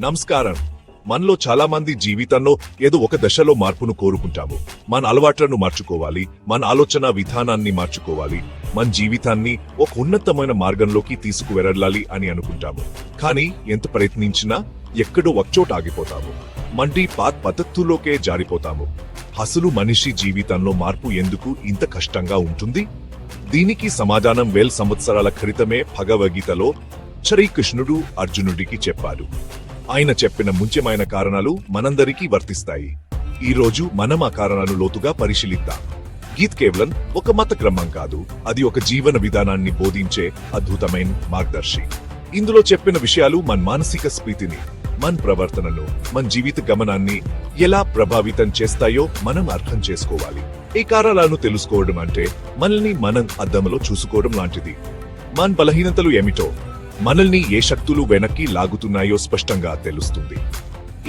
నమస్కారం. మనలో చాలా మంది జీవితంలో ఏదో ఒక దశలో మార్పును కోరుకుంటాము. మన అలవాట్లను మార్చుకోవాలి మన ఆలోచన విధానాన్ని మార్చుకోవాలి మన జీవితాన్ని ఒక ఉన్నతమైన మార్గంలోకి తీసుకువెళ్ళాలి అని అనుకుంటాము. కానీ ఎంత ప్రయత్నించినా ఎక్కడో ఒకచోట ఆగిపోతాము. మండి పాత పద్ధతుల్లోకే జారిపోతాము. అసలు మనిషి జీవితంలో మార్పు ఎందుకు ఇంత కష్టంగా ఉంటుంది? దీనికి సమాధానం వేల సంవత్సరాల క్రితమే భగవద్గీతలో శ్రీకృష్ణుడు అర్జునుడికి చెప్పాడు. ఆయన చెప్పిన ముఖ్యమైన కారణాలు మనందరికీ వర్తిస్తాయి. ఈ రోజు మనం ఆ కారణాలు లోతుగా పరిశీలిద్దాం. గీత్ కేవలం ఒక మత క్రమం కాదు. అది ఒక జీవన విధానాన్ని బోధించే అద్భుతమైన మార్గదర్శి. ఇందులో చెప్పిన విషయాలు మన మానసిక స్ఫీతిని మన ప్రవర్తనను మన జీవిత గమనాన్ని ఎలా ప్రభావితం చేస్తాయో మనం అర్థం చేసుకోవాలి. ఈ కారణాలను తెలుసుకోవడం అంటే మనల్ని మనం అద్దంలో చూసుకోవడం లాంటిది. మన బలహీనతలు ఏమిటో మనల్ని ఏ శక్తులు వెనక్కి లాగుతున్నాయో స్పష్టంగా తెలుస్తుంది.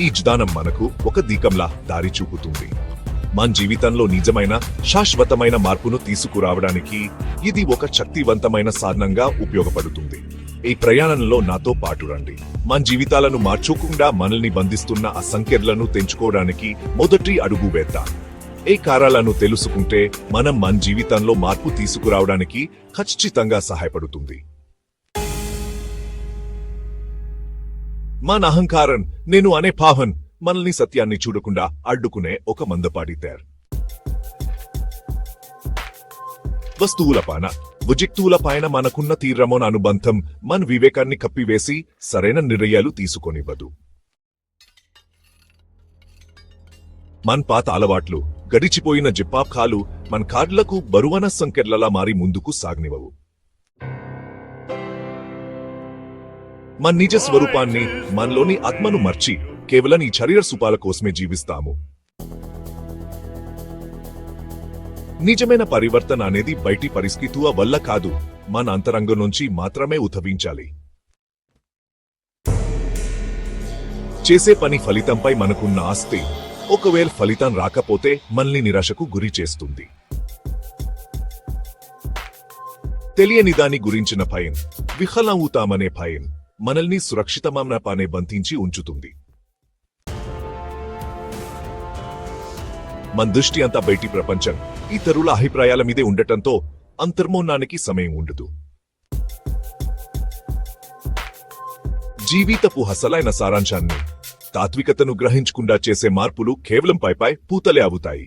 ఈ జ్ఞానం మనకు ఒక దీకంలా దారి చూపుతుంది. మన జీవితంలో నిజమైన శాశ్వతమైన మార్పును తీసుకురావడానికి ఇది ఒక శక్తివంతమైన సాధనంగా ఉపయోగపడుతుంది. ఈ ప్రయాణంలో నాతో పాటు రండి. మన జీవితాలను మార్చుకుండా మనల్ని బంధిస్తున్న ఆ సంఖ్యలను తెంచుకోవడానికి మొదటి అడుగు వేద్దాం. ఏ కారాలను తెలుసుకుంటే మనం మన జీవితంలో మార్పు తీసుకురావడానికి ఖచ్చితంగా సహాయపడుతుంది. మన అహంకారం నేను అనే పావన్ మనల్ని సత్యాన్ని చూడకుండా అడ్డుకునే ఒక మందపాటి తేర్ వస్తువుల పైన. భుజిక్తువుల పైన మనకున్న తీవ్రమైన అనుబంధం మన వివేకాన్ని కప్పివేసి సరైన నిర్ణయాలు తీసుకొనివ్వదు. మన పాత అలవాట్లు గడిచిపోయిన జిప్పాప్ఖాలు మన కార్డులకు బరువన సంకెట్లలా మారి ముందుకు సాగనివ్వవు. మన నిజ స్వరూపాన్ని మనలోని ఆత్మను మర్చి కేవలం ఈ శరీర సుపాల కోసమే జీవిస్తాము. నిజమైన పరివర్తన అనేది బయటి పరిస్థితుల వల్ల కాదు మన అంతరంగం నుంచి మాత్రమే ఉద్భవించాలి. చేసే పని ఫలితంపై మనకున్న ఆస్తి ఒకవేళ ఫలితం రాకపోతే మనల్ని నిరాశకు గురి చేస్తుంది. తెలియని దాని గురించిన భయం విఫలమవుతామనే భయం మనల్ని సురక్షితమైన పనే బంధించి ఉంచుతుంది. మన దృష్టి అంతా బయటి ప్రపంచం. ఇతరుల అభిప్రాయాల మీదే ఉండటంతో అంతర్మౌనానికి సమయం ఉండదు. జీవితపు హసలైన సారాంశాన్ని తాత్వికతను గ్రహించకుండా చేసే మార్పులు కేవలం పైపై పూతలే అవుతాయి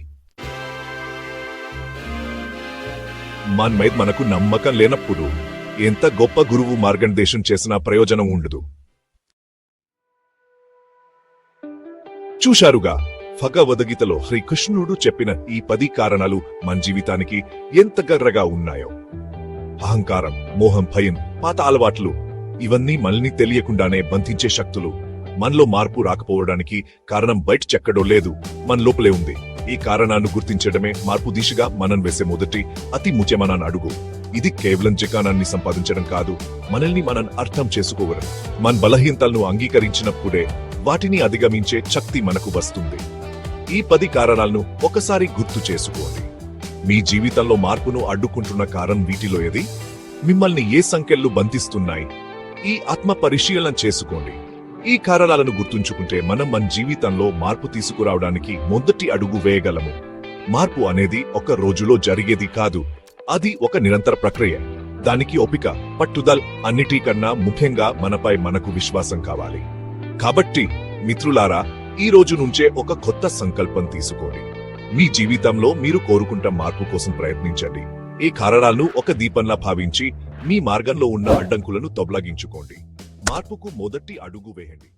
మన మీద మనకు నమ్మకం లేనప్పుడు ఎంత గొప్ప గురువు మార్గనిర్దేశం చేసినా ప్రయోజనం ఉండదు. చూశారుగా భగవద్గీతలో శ్రీకృష్ణుడు చెప్పిన ఈ పది కారణాలు మన జీవితానికి ఎంత గర్రగా ఉన్నాయో. అహంకారం మోహం భయం పాత అలవాట్లు ఇవన్నీ మనల్ని తెలియకుండానే బంధించే శక్తులు. మనలో మార్పు రాకపోవడానికి కారణం బయట చెక్కడో లేదు మన లోపలే ఉంది. ఈ కారణాన్ని గుర్తించడమే మార్పు దిశగా మనం వేసే మొదటి అతి ముఖ్యమైన అడుగు. ఇది కేవలం జకానాన్ని సంపాదించడం కాదు మనల్ని మనం అర్థం చేసుకోవడం. మన బలహీనతలను అంగీకరించినప్పుడే వాటిని అధిగమించే శక్తి మనకు వస్తుంది. ఈ పది కారణాలను ఒకసారి గుర్తు చేసుకోండి. మీ జీవితంలో మార్పును అడ్డుకుంటున్న కారణం వీటిలో ఏది? మిమ్మల్ని ఏ సంఖ్యలు బంధిస్తున్నాయి? ఈ ఆత్మ పరిశీలన చేసుకోండి. ఈ కారణాలను గుర్తుంచుకుంటే మనం మన జీవితంలో మార్పు తీసుకురావడానికి మొదటి అడుగు వేయగలము. మార్పు అనేది ఒక రోజులో జరిగేది కాదు. అది ఒక నిరంతర ప్రక్రియ. దానికి ఓపిక పట్టుదల అన్నిటికన్నా ముఖ్యంగా మనపై మనకు విశ్వాసం కావాలి. కాబట్టి మిత్రులారా ఈ రోజు నుంచే ఒక కొత్త సంకల్పం తీసుకోండి. మీ జీవితంలో మీరు కోరుకుంట మార్పు కోసం ప్రయత్నించండి. ఈ కారణాలను ఒక దీపంలా భావించి మీ మార్గంలో ఉన్న అడ్డంకులను తొలగించుకోండి మార్పుకు మొదటి అడుగు వేయండి.